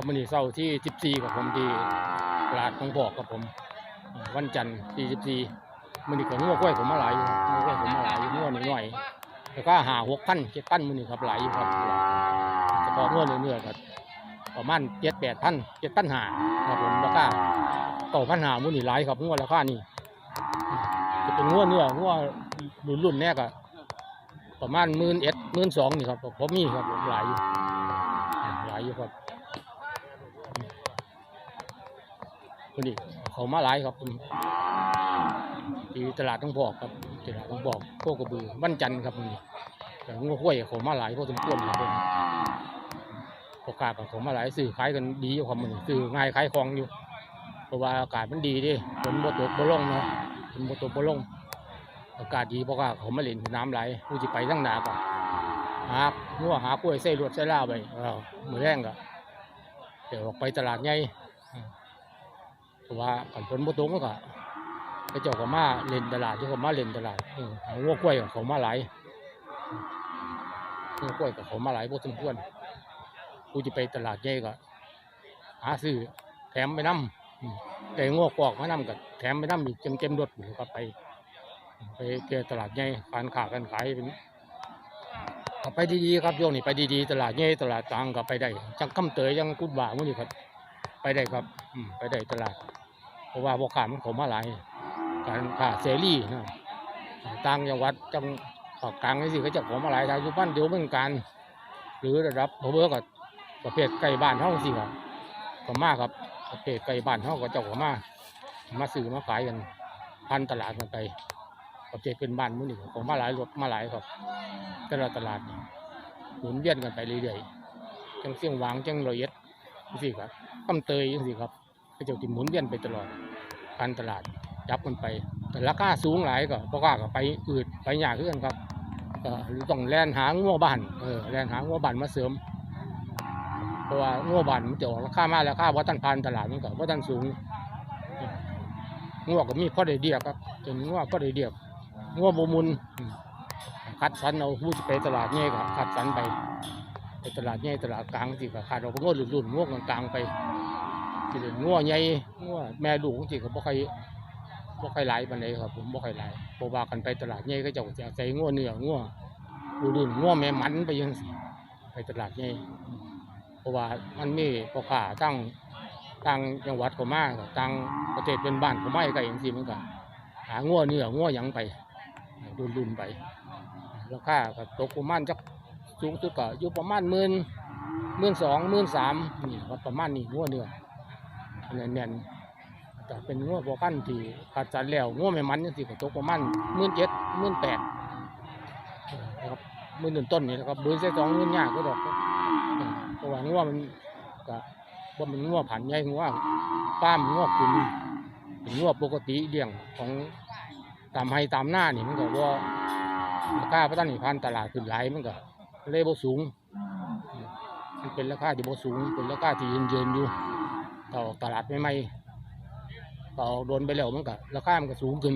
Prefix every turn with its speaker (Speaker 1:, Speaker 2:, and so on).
Speaker 1: ครับวันนี้เสาร์ที่ 14กับผมที่ตลาดของบอกกับผม วันจันทร์ที่14มื้อนี้ก็งัวกล้วยผมมาหลายอยู่งัวกล้วยผมมาหลายอยู่งัวหน่อยๆแล้วก็หา6,000 7,000มื้อนี้ครับหลายอยู่ครับเฉพาะงัวเนื้อๆก็ประมาณ7-8,000 7,500ครับผมแล้วก็9,500มื้อนี้หลายครับงัวราคานี่จะเป็นงัวเนื้องัวรุ่นๆแน่ก็ประมาณ11,000 12,000นี่ครับผมมีครับผมหลายอยู่หลายอยู่ครับ นนี้เขามาหลายครับคุณที่ตลาดต้องบอกครับตลาดต้องบอกโคกระบือวันจันทร์ครับคุณแต่งัวห้วยเขามาหลายพอสมควรครับผมพอกาศเขามาหลายซื้อขายกันดีอยู่ครับมันซื้อง่ายขายของอยู่เพราะว่าอากาศมันดีดิฝนบ่ตกบ่ลงเนาะฝนบ่ตกบ่ลงอากาศดีเพราะว่าเขามาเล่นน้ำไหลผู้จิไปทั้งหนาก็หางัวหากล้วยใส่รวดใส่ล่าไปเออมือแรงก็เดี๋ยวออกไปตลาดใหญ่เพ ราะว่ากันฝนบ่ตกมันก็ไปเจ้าก็มาเล่นตลาดที่เขามาเล่นตลาดอืมเอางัวกล้วยกับเขามาหลายงัวกล้วยกับเขามาหลายพอสมควรกูจะไปตลาดใหญ่ก็หาซื้อแถมไปน้ำแต่งัวกอกมาน้ำกับแถมไปน้ำอีกเต็มเต็มๆรถก็ไป ไปเจอตลาดใหญ่การขากันขายเป็นไปดีๆครับโยงนี่ไปดีๆตลาดใหญ่ตลาดกลางก็ไปได้จังกำเตยจังกุดบ่ามื้อนี้ครับ ไปได้ครับอืไปได้ตลาด เพราะว่าพ่อค้ามันเขามาหลายการค้าเสรีนะต่างจังหวัดจังภาคกลางนี่สิเขาจะขามาหลายทางยุบันเดียวเมืองการหรือระดับเบอร์กับประเภทใกล้บ้านเท่าสิครับก็มาครับประเภทใกล้บ้านเท่าก็เจ้าก็มามาซื้อมาขายกันพันตลาดกันไปประเภทเป็นบ้านมื้อนี้ของมาหลายรถมาหลายครับแต่ละตลาดหมุนเวียนกันไปเรื่อยๆจังเสียงหวางจังละเอียดจังสิครับกำเตยสิครับ เขาเจ้าที่หมุนเวียนไปตลอดการตลาดจับมันไป แต่ราคาสูงหลายก็บ่กล้าก็ไปอืดไปยาขึ้นกันครับก็ต้องแล่นหางัวบ้านเออแล่นหางัวบ้านมาเสริมเพราะว่างัวบ้านมันจะออกราคามากราคาว่าตันพันตลาดมันก็ว่าตันสูงงัวก็มีพ่อได้เดียกครับจนงัวพ่อได้เดียกงัวบมุนคัดสรรเอาผู้ไปตลาดเนี่ยก็คัดสรรไปไปตลาดใหญ่ตลาดกลางสิก็ขาดเอาพวกง้อรุ่นๆง้อกลางไป สิเป็นง้อใหญ่ง้อแม่ลูกสิก็บ่ค่อยบ่ค่อยหลายปานใดครับผมบ่ค่อยหลายเพราะว่ากันไปตลาดใหญ่ก็จ้าจะใส่ง้อเนื้อง้อรุ่นๆง้อแม่มันไปจังไปตลาดใหญ่เพราะว่ามันมีพ่อค้าตั้งต่างจังหวัดก็มากต่างประเทศเป็นบ้านก็มาใกล้จังซี่มันก็หาง้อเนื้อง้อหยังไปรุ่นไปราคาก็ตกประมาณจักสูงสุดก็อยู่ประมาณหมื่นหมื่นสองหมื่นสามนี่ก็ประมาณนี้งัวเนื้อ แน่นแน่นๆแต่เป็นงัวพอพันที่ขาดจันแล้วงัวไม่มันนี่สิก็ตกประมาณหมื่นเจ็ดหมื่นแปดนะครับหมื่นต้นนี่นะครับเบอร์ใส่สองหมื่นยากก็ดอกเพราะว่างัวมันก็ว่ามันงัวผ่านใหญ่งัวป้ามงัวขุนเป็นงัวปกติเลี้ยงของตามให้ตามหน้านี่มันก็ว่าราคาพระตันนี่พันตลาดขึ้นหลมันก็เลยบ่สูง มันเป็นราคาที่บ่สูง เป็นราคาที่ยืนยืนๆอยู่ ต่อตลาดใหม่ๆต่อโดนไปแล้วมันก็ราคามันก็สูงขึ้น